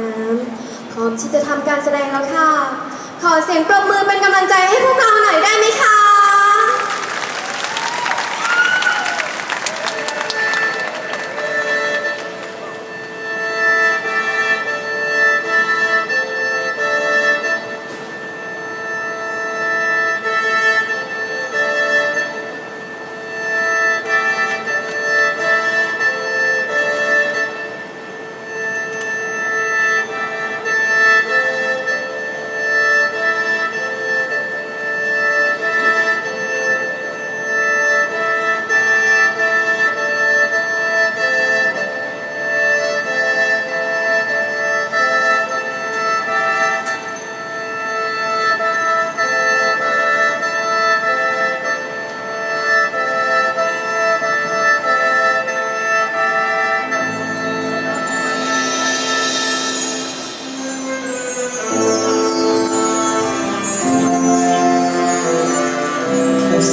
น้ำพร้อมที่จะทำการแสดงแล้วค่ะ ขอเสียงปรบมือเป็นกำลังใจให้พวกเราหน่อยได้ไหมคะ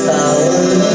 ผู้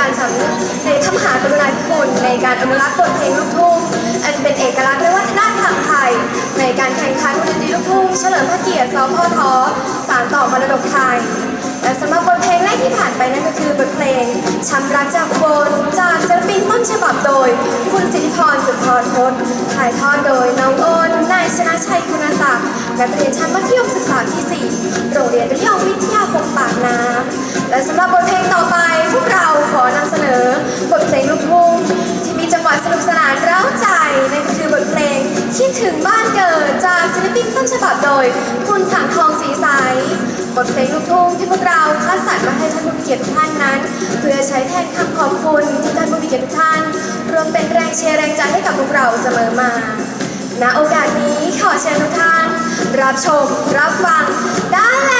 การสำในพระมหากรุณาธิคุณในการอนุรักษ์บทเพลงลูกทุ่งอันเป็นเอกลักษณ์และวัฒนธรรมไทย ในการแข่งขันดนตรีลูกทุ่งเฉลิมพระเกียรติสพทสารต่อมรดกไทยและสำหรับบทเพลงแรกที่ผ่านไปนั่นก็คือบทเพลงช้ำรักจากบนจากศิลปินต้นฉบับโดย คุณสิทธิพรสุพรพจน์ถ่ายทอดโดยน้อง นักเรียนชั้นมัธยมศึกษาปี4โรงเรียนระยองวิทยาคมปากน้ำ และสำหรับบทเพลงต่อไป พวกเราขอนำเสนอบทเพลงลูกทุ่งที่มีจังหวะสนุกสนานเร้าใจนั่นคือบทเพลงคิดถึงบ้านเกิดจากศิลปินต้นฉบับโดย คุณสังทองสีใสบทเพลงลูกทุ่งที่พวกเราคัดสรรมาให้ท่านผู้มีเกียรติทุกท่านนั้น เพื่อใช้แทนคำขอบคุณที่ท่านผู้มีเกียรติทุกท่านรวมเป็นแรงเชียร์แรงใจให้กับพวกเราเสมอมาณโอกาสนี้ขอเชิญทุกท่าน รับชม รับฟังได้แล้ว